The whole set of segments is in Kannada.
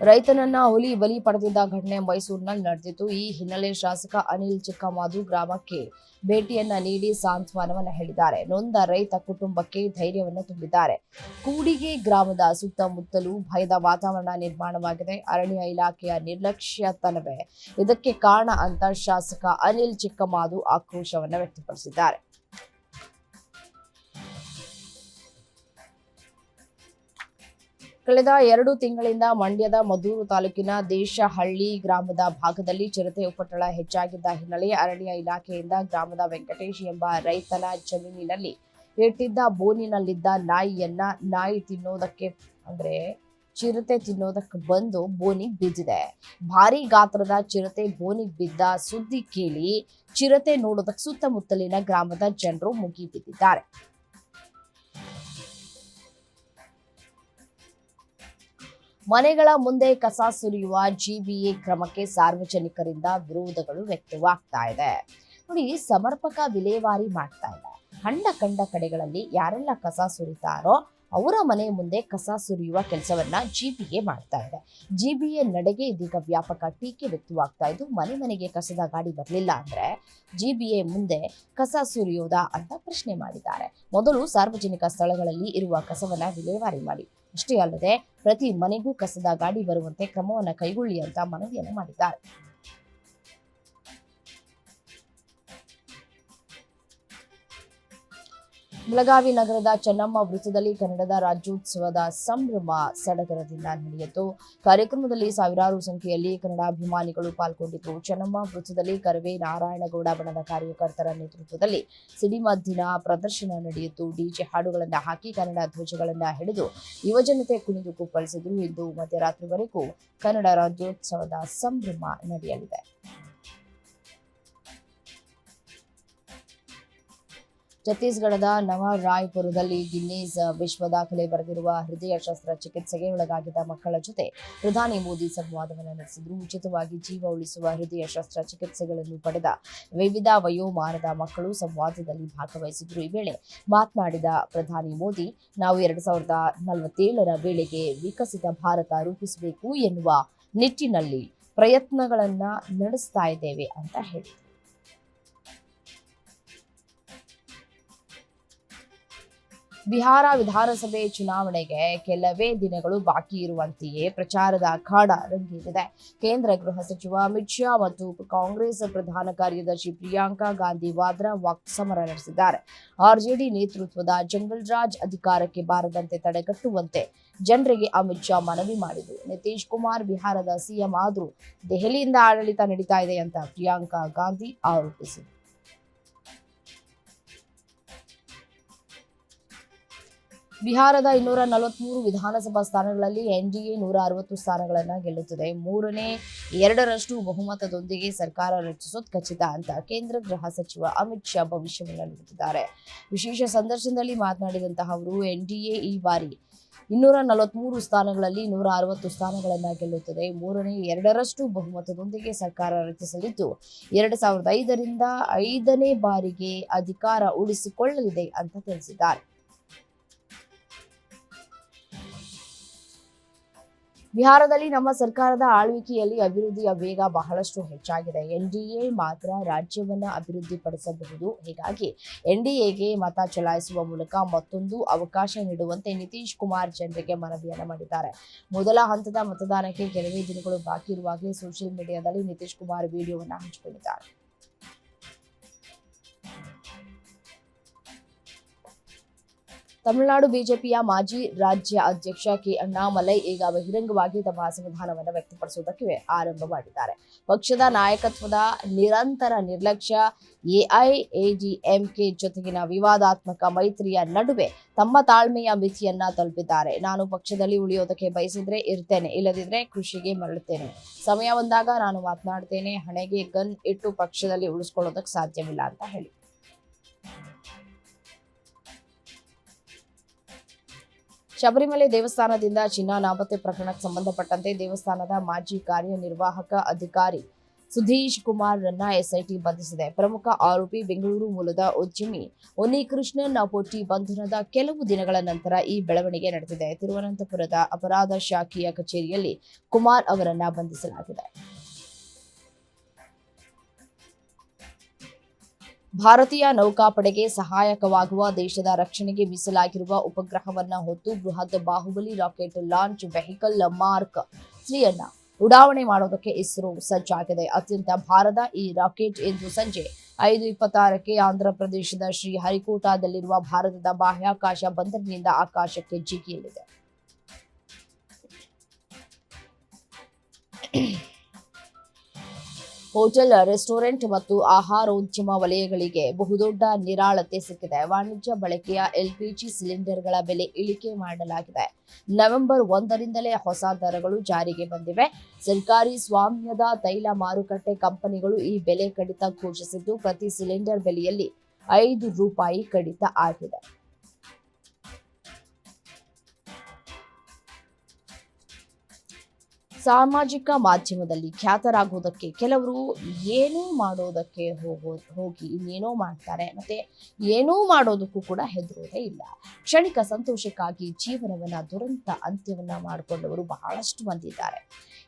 ರೈತನನ್ನ ಹುಲಿ ಬಲಿ ಪಡೆದಿದ್ದ ಘಟನೆ ಮೈಸೂರಿನಲ್ಲಿ ನಡೆದಿತ್ತು ಈ ಹಿನ್ನೆಲೆ ಶಾಸಕ ಅನಿಲ್ ಚಿಕ್ಕಮಾದು ಗ್ರಾಮಕ್ಕೆ ಭೇಟಿಯನ್ನ ನೀಡಿ ಸಾಂತ್ವನವನ್ನ ಹೇಳಿದ್ದಾರೆ. ನೊಂದ ರೈತ ಕುಟುಂಬಕ್ಕೆ ಧೈರ್ಯವನ್ನು ತುಂಬಿದ್ದಾರೆ. ಕೂಡಿಗೆ ಗ್ರಾಮದ ಸುತ್ತಮುತ್ತಲೂ ಭಯದ ವಾತಾವರಣ ನಿರ್ಮಾಣವಾಗಿದೆ. ಅರಣ್ಯ ಇಲಾಖೆಯ ನಿರ್ಲಕ್ಷ್ಯತನವೇ ಇದಕ್ಕೆ ಕಾರಣ ಅಂತ ಶಾಸಕ ಅನಿಲ್ ಚಿಕ್ಕಮಾದು ಆಕ್ರೋಶವನ್ನ ವ್ಯಕ್ತಪಡಿಸಿದ್ದಾರೆ. ಕಳೆದ ಎರಡು ತಿಂಗಳಿಂದ ಮಂಡ್ಯದ ಮದ್ದೂರು ತಾಲೂಕಿನ ದೇಶಹಳ್ಳಿ ಗ್ರಾಮದ ಭಾಗದಲ್ಲಿ ಚಿರತೆ ಉಪಟಳ ಹೆಚ್ಚಾಗಿದ್ದ ಹಿನ್ನೆಲೆ ಅರಣ್ಯ ಇಲಾಖೆಯಿಂದ ಗ್ರಾಮದ ವೆಂಕಟೇಶ್ ಎಂಬ ರೈತನ ಜಮೀನಿನಲ್ಲಿ ಇಟ್ಟಿದ್ದ ಬೋನಿನಲ್ಲಿದ್ದ ನಾಯಿಯನ್ನ ನಾಯಿ ತಿನ್ನೋದಕ್ಕೆ ಅಂದ್ರೆ ಚಿರತೆ ತಿನ್ನೋದಕ್ಕೆ ಬಂದು ಬೋನಿಗೆ ಬಿದ್ದಿದೆ. ಭಾರಿ ಗಾತ್ರದ ಚಿರತೆ ಬೋನಿಗೆ ಬಿದ್ದ ಸುದ್ದಿ ಕೇಳಿ ಚಿರತೆ ನೋಡೋದಕ್ಕೆ ಸುತ್ತಮುತ್ತಲಿನ ಗ್ರಾಮದ ಜನರು ಮುಗಿ ಮನೆಗಳ ಮುಂದೆ ಕಸ ಸುರಿಯುವ ಜಿಬಿಎ ಕ್ರಮಕ್ಕೆ ಸಾರ್ವಜನಿಕರಿಂದ ವಿರೋಧಗಳು ವ್ಯಕ್ತವಾಗ್ತಾ ಇದೆ. ನೋಡಿ, ಸಮರ್ಪಕ ವಿಲೇವಾರಿ ಮಾಡ್ತಾ ಇದೆ ಕಂಡ ಕಂಡ ಕಡೆಗಳಲ್ಲಿ ಯಾರೆಲ್ಲ ಕಸ ಸುರಿತಾರೋ ಅವರ ಮನೆ ಮುಂದೆ ಕಸ ಸುರಿಯುವ ಕೆಲಸವನ್ನ ಜಿಬಿಎ ಮಾಡ್ತಾ ಇದೆ. ಜಿಬಿಎ ನಡೆಗೆ ಇದೀಗ ವ್ಯಾಪಕ ಟೀಕೆ ವ್ಯಕ್ತವಾಗ್ತಾ ಇದ್ದು, ಮನೆ ಮನೆಗೆ ಕಸದ ಗಾಡಿ ಬರಲಿಲ್ಲ ಅಂದ್ರೆ ಜಿಬಿಎ ಮುಂದೆ ಕಸ ಸುರಿಯೋದಾ ಅಂತ ಪ್ರಶ್ನೆ ಮಾಡಿದ್ದಾರೆ. ಮೊದಲು ಸಾರ್ವಜನಿಕ ಸ್ಥಳಗಳಲ್ಲಿ ಇರುವ ಕಸವನ್ನ ವಿಲೇವಾರಿ ಮಾಡಿ. ಅಷ್ಟೇ ಅಲ್ಲದೆ, ಪ್ರತಿ ಮನೆಗೂ ಕಸದ ಗಾಡಿ ಬರುವಂತೆ ಕ್ರಮವನ್ನು ಕೈಗೊಳ್ಳಿ ಅಂತ ಮನವಿಯನ್ನು ಮಾಡಿದ್ದಾರೆ. ಬೆಳಗಾವಿ ನಗರದ ಚೆನ್ನಮ್ಮ ವೃತ್ತದಲ್ಲಿ ಕನ್ನಡದ ರಾಜ್ಯೋತ್ಸವದ ಸಂಭ್ರಮ ಸಡಗರದಿಂದ ನಡೆಯಿತು. ಕಾರ್ಯಕ್ರಮದಲ್ಲಿ ಸಾವಿರಾರು ಸಂಖ್ಯೆಯಲ್ಲಿ ಕನ್ನಡಾಭಿಮಾನಿಗಳು ಪಾಲ್ಗೊಂಡಿದ್ದರು. ಚೆನ್ನಮ್ಮ ವೃತ್ತದಲ್ಲಿ ಕರವೇ ನಾರಾಯಣಗೌಡ ಬಣದ ಕಾರ್ಯಕರ್ತರ ನೇತೃತ್ವದಲ್ಲಿ ಸಿಡಿಮದ್ದಿನ ಪ್ರದರ್ಶನ ನಡೆಯಿತು. ಡಿಜೆ ಹಾಡುಗಳನ್ನು ಹಾಕಿ ಕನ್ನಡ ಧ್ವಜಗಳನ್ನು ಹಿಡಿದು ಯುವಜನತೆ ಕುಣಿದು ಕುಪ್ಪಳಿಸಿದರು. ಇಂದು ಮಧ್ಯರಾತ್ರಿವರೆಗೂ ಕನ್ನಡ ರಾಜ್ಯೋತ್ಸವದ ಸಂಭ್ರಮ ನಡೆಯಲಿದೆ. ಛತ್ತೀಸ್ಗಢದ ನವರಾಯ್ಪುರದಲ್ಲಿ ಗಿನ್ನೀಸ್ ವಿಶ್ವ ದಾಖಲೆ ಬರೆದಿರುವ ಹೃದಯ ಶಸ್ತ್ರ ಚಿಕಿತ್ಸೆಗೆ ಒಳಗಾಗಿದ್ದ ಮಕ್ಕಳ ಜೊತೆ ಪ್ರಧಾನಿ ಮೋದಿ ಸಂವಾದವನ್ನು ನಡೆಸಿದರು. ಉಚಿತವಾಗಿ ಜೀವ ಉಳಿಸುವ ಹೃದಯ ಶಸ್ತ್ರ ಚಿಕಿತ್ಸೆಗಳನ್ನು ಪಡೆದ ವಿವಿಧ ವಯೋಮಾನದ ಮಕ್ಕಳು ಸಂವಾದದಲ್ಲಿ ಭಾಗವಹಿಸಿದ್ರು. ಈ ವೇಳೆ ಮಾತನಾಡಿದ ಪ್ರಧಾನಿ ಮೋದಿ, ನಾವು ಎರಡ್ ಸಾವಿರದ ನಲವತ್ತೇಳರ ವೇಳೆಗೆ ವಿಕಸಿತ ಭಾರತ ರೂಪಿಸಬೇಕು ಎನ್ನುವ ನಿಟ್ಟಿನಲ್ಲಿ ಪ್ರಯತ್ನಗಳನ್ನು ನಡೆಸ್ತಾ ಇದ್ದೇವೆ ಅಂತ ಹೇಳಿದರು. ಬಿಹಾರ ವಿಧಾನಸಭೆ ಚುನಾವಣೆಗೆ ಕೆಲವೇ ದಿನಗಳು ಬಾಕಿ ಇರುವಂತೆಯೇ ಪ್ರಚಾರದ ಅಖಾಡ ರಂಗೇರಿದೆ. ಕೇಂದ್ರ ಗೃಹ ಸಚಿವ ಅಮಿತ್ ಶಾ ಮತ್ತು ಕಾಂಗ್ರೆಸ್ ಪ್ರಧಾನ ಕಾರ್ಯದರ್ಶಿ ಪ್ರಿಯಾಂಕಾ ಗಾಂಧಿ ವಾದ್ರಾ ವಾಕ್ಸಮರ ನಡೆಸಿದ್ದಾರೆ. ಆರ್ಜೆಡಿ ನೇತೃತ್ವದ ಜಂಗಲ್ ರಾಜ್ ಅಧಿಕಾರಕ್ಕೆ ಬಾರದಂತೆ ತಡೆಗಟ್ಟುವಂತೆ ಜನರಿಗೆ ಅಮಿತ್ ಶಾ ಮನವಿ ಮಾಡಿದರು. ನಿತೀಶ್ ಕುಮಾರ್ ಬಿಹಾರದ ಸಿಎಂ ಆದರೂ ದೆಹಲಿಯಿಂದ ಆಡಳಿತ ನಡೀತಾ ಇದೆ ಅಂತ ಪ್ರಿಯಾಂಕಾ ಗಾಂಧಿ ಆರೋಪಿಸಿದರು. ಬಿಹಾರದ ಇನ್ನೂರ ನಲವತ್ಮೂರು ವಿಧಾನಸಭಾ ಸ್ಥಾನಗಳಲ್ಲಿ ಎನ್ಡಿಎ ನೂರ ಅರವತ್ತು ಸ್ಥಾನಗಳನ್ನು ಗೆಲ್ಲುತ್ತದೆ. ಮೂರನೇ, ಎರಡರಷ್ಟು ಬಹುಮತದೊಂದಿಗೆ ಸರ್ಕಾರ ರಚಿಸೋದು ಖಚಿತ ಅಂತ ಕೇಂದ್ರ ಗೃಹ ಸಚಿವ ಅಮಿತ್ ಶಾ ಭವಿಷ್ಯವನ್ನು ನುಡಿದಿದ್ದಾರೆ. ವಿಶೇಷ ಸಂದರ್ಶನದಲ್ಲಿ ಮಾತನಾಡಿದಂತಹ ಅವರು, ಎನ್ಡಿಎ ಈ ಬಾರಿ ಇನ್ನೂರ ನಲವತ್ಮೂರು ಸ್ಥಾನಗಳಲ್ಲಿ ನೂರ ಅರವತ್ತು ಸ್ಥಾನಗಳನ್ನು ಗೆಲ್ಲುತ್ತದೆ. ಮೂರನೇ, ಎರಡರಷ್ಟು ಬಹುಮತದೊಂದಿಗೆ ಸರ್ಕಾರ ರಚಿಸಲಿದ್ದು, ಎರಡು ಸಾವಿರದ ಐದರಿಂದ ಐದನೇ ಬಾರಿಗೆ ಅಧಿಕಾರ ಉಳಿಸಿಕೊಳ್ಳಲಿದೆ ಅಂತ ತಿಳಿಸಿದ್ದಾರೆ. ಬಿಹಾರದಲ್ಲಿ ನಮ್ಮ ಸರ್ಕಾರದ ಆಳ್ವಿಕೆಯಲ್ಲಿ ಅಭಿವೃದ್ಧಿಯ ವೇಗ ಬಹಳಷ್ಟು ಹೆಚ್ಚಾಗಿದೆ. ಎನ್ಡಿಎ ಮಾತ್ರ ರಾಜ್ಯವನ್ನ ಅಭಿವೃದ್ಧಿಪಡಿಸಬಹುದು. ಹೀಗಾಗಿ ಎನ್ಡಿಎಗೆ ಮತ ಚಲಾಯಿಸುವ ಮೂಲಕ ಮತ್ತೊಂದು ಅವಕಾಶ ನೀಡುವಂತೆ ನಿತೀಶ್ ಕುಮಾರ್ ಜನರಿಗೆ ಮನವಿಯನ್ನು ಮಾಡಿದ್ದಾರೆ. ಮೊದಲ ಹಂತದ ಮತದಾನಕ್ಕೆ ಕೆಲವೇ ದಿನಗಳು ಬಾಕಿ ಇರುವಾಗಲೇ ಸೋಷಿಯಲ್ ಮೀಡಿಯಾದಲ್ಲಿ ನಿತೀಶ್ ಕುಮಾರ್ ವಿಡಿಯೋವನ್ನು ಹಂಚಿಕೊಂಡಿದ್ದಾರೆ. ತಮಿಳುನಾಡು ಬಿಜೆಪಿಯ ಮಾಜಿ ರಾಜ್ಯ ಅಧ್ಯಕ್ಷ ಕೆ. ಅಣ್ಣಾಮಲೈ ಈಗ ಬಹಿರಂಗವಾಗಿ ತಮ್ಮ ಅಸಮಾಧಾನವನ್ನು ವ್ಯಕ್ತಪಡಿಸುವುದಕ್ಕೆ ಆರಂಭ ಮಾಡಿದ್ದಾರೆ. ಪಕ್ಷದ ನಾಯಕತ್ವದ ನಿರಂತರ ನಿರ್ಲಕ್ಷ್ಯ ಎಐಎಡಿಎಂಕೆ ಜೊತೆಗಿನ ವಿವಾದಾತ್ಮಕ ಮೈತ್ರಿಯ ನಡುವೆ ತಮ್ಮ ತಾಳ್ಮೆಯ ಮಿತಿಯನ್ನ ತಲುಪಿದ್ದಾರೆ. ನಾನು ಪಕ್ಷದಲ್ಲಿ ಉಳಿಯೋದಕ್ಕೆ ಬಯಸಿದ್ರೆ ಇರ್ತೇನೆ, ಇಲ್ಲದಿದ್ರೆ ಕೃಷಿಗೆ ಮರಳುತ್ತೇನೆ. ಸಮಯ ಬಂದಾಗ ನಾನು ಮಾತನಾಡ್ತೇನೆ, ಹಣೆಗೆ ಗನ್ ಇಟ್ಟು ಪಕ್ಷದಲ್ಲಿ ಉಳಿಸ್ಕೊಳ್ಳೋದಕ್ಕೆ ಸಾಧ್ಯವಿಲ್ಲ ಅಂತ ಹೇಳಿ. ಶಬರಿಮಲೆ ದೇವಸ್ಥಾನದಿಂದ ಚಿನ್ನ ನಾಪತ್ತೆ ಪ್ರಕರಣಕ್ಕೆ ಸಂಬಂಧಪಟ್ಟಂತೆ ದೇವಸ್ಥಾನದ ಮಾಜಿ ಕಾರ್ಯನಿರ್ವಾಹಕ ಅಧಿಕಾರಿ ಸುಧೀಶ್ ಕುಮಾರ್ ರನ್ನ ಎಸ್ಐಟಿ ಬಂಧಿಸಿದೆ. ಪ್ರಮುಖ ಆರೋಪಿ ಬೆಂಗಳೂರು ಮೂಲದ ಉದ್ಯಮಿ ಉನ್ನಿಕೃಷ್ಣನ್ ಪೊಟ್ಟಿ ಬಂಧನದ ಕೆಲವು ದಿನಗಳ ನಂತರ ಈ ಬೆಳವಣಿಗೆ ನಡೆದಿದೆ. ತಿರುವನಂತಪುರದ ಅಪರಾಧ ಶಾಖೆಯ ಕಚೇರಿಯಲ್ಲಿ ಕುಮಾರ್ ಅವರನ್ನ ಬಂಧಿಸಲಾಗಿದೆ. ಭಾರತೀಯ ನೌಕಾಪಡೆಗೆ ಸಹಾಯಕವಾಗುವ ದೇಶದ ರಕ್ಷಣೆಗೆ ಮೀಸಲಾಗಿರುವ ಉಪಗ್ರಹವನ್ನ ಹೊತ್ತು ಬೃಹತ್ Bahubali rocket launch vehicle mark ತ್ರೀಯನ್ನ ಉಡಾವಣೆ ಮಾಡೋದಕ್ಕೆ ಇಸ್ರೋ ಸಜ್ಜಾಗಿದೆ. ಅತ್ಯಂತ ಭಾರದ ಈ ರಾಕೆಟ್ ಇಂದು ಸಂಜೆ ಐದು ಇಪ್ಪತ್ತಾರಕ್ಕೆ ಆಂಧ್ರ ಪ್ರದೇಶದ ಶ್ರೀಹರಿಕೋಟಾದಲ್ಲಿರುವ ಭಾರತದ ಬಾಹ್ಯಾಕಾಶ ಬಂದರಿನಿಂದ ಆಕಾಶಕ್ಕೆ ಜಿಗಿಯಲಿದೆ. ಹೋಟೆಲ್, ರೆಸ್ಟೋರೆಂಟ್ ಮತ್ತು ಆಹಾರೋದ್ಯಮ ವಲಯಗಳಿಗೆ ಬಹುದೊಡ್ಡ ನಿರಾಳತೆ ಸಿಕ್ಕಿದೆ. ವಾಣಿಜ್ಯ ಬಳಕೆಯ ಎಲ್ಪಿಜಿ ಸಿಲಿಂಡರ್ಗಳ ಬೆಲೆ ಇಳಿಕೆ ಮಾಡಲಾಗಿದೆ. ನವೆಂಬರ್ ಒಂದರಿಂದಲೇ ಹೊಸ ದರಗಳು ಜಾರಿಗೆ ಬಂದಿವೆ. ಸರ್ಕಾರಿ ಸ್ವಾಮ್ಯದ ತೈಲ ಮಾರುಕಟ್ಟೆ ಕಂಪನಿಗಳು ಈ ಬೆಲೆ ಕಡಿತ ಘೋಷಿಸಿದ್ದು, ಪ್ರತಿ ಸಿಲಿಂಡರ್ ಬೆಲೆಯಲ್ಲಿ ಐದು ರೂಪಾಯಿ ಕಡಿತ ಆಗಿದೆ. ಸಾಮಾಜಿಕ ಮಾಧ್ಯಮದಲ್ಲಿ ಖ್ಯಾತರಾಗುವುದಕ್ಕೆ ಕೆಲವರು ಏನೂ ಮಾಡೋದಕ್ಕೆ ಹೋಗೋ, ಹೋಗಿ ಇನ್ನೇನೋ ಮಾಡ್ತಾರೆ. ಮತ್ತೆ ಏನೂ ಮಾಡೋದಕ್ಕೂ ಕೂಡ ಹೆದರೋದೇ ಇಲ್ಲ. ಕ್ಷಣಿಕ ಸಂತೋಷಕ್ಕಾಗಿ ಜೀವನವನ್ನ ದುರಂತ ಅಂತ್ಯವನ್ನ ಮಾಡಿಕೊಂಡವರು ಬಹಳಷ್ಟು ಬಂದಿದ್ದಾರೆ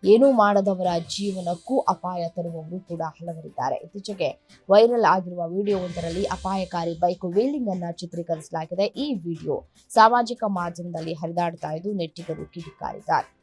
ಏನೂ ಮಾಡದವರ ಜೀವನಕ್ಕೂ ಅಪಾಯ ತರುವವರು ಕೂಡ ಹಲವರಿದ್ದಾರೆ. ಇತ್ತೀಚೆಗೆ ವೈರಲ್ ಆಗಿರುವ ವಿಡಿಯೋವೊಂದರಲ್ಲಿ ಅಪಾಯಕಾರಿ ಬೈಕ್ ವೀಲಿಂಗ್ ಅನ್ನ ಚಿತ್ರೀಕರಿಸಲಾಗಿದೆ. ಈ ವಿಡಿಯೋ ಸಾಮಾಜಿಕ ಮಾಧ್ಯಮದಲ್ಲಿ ಹರಿದಾಡ್ತಾ ಇದ್ದು ನೆಟ್ಟಿಗರು ಕಿಡಿಕಾರಿದ್ದಾರೆ.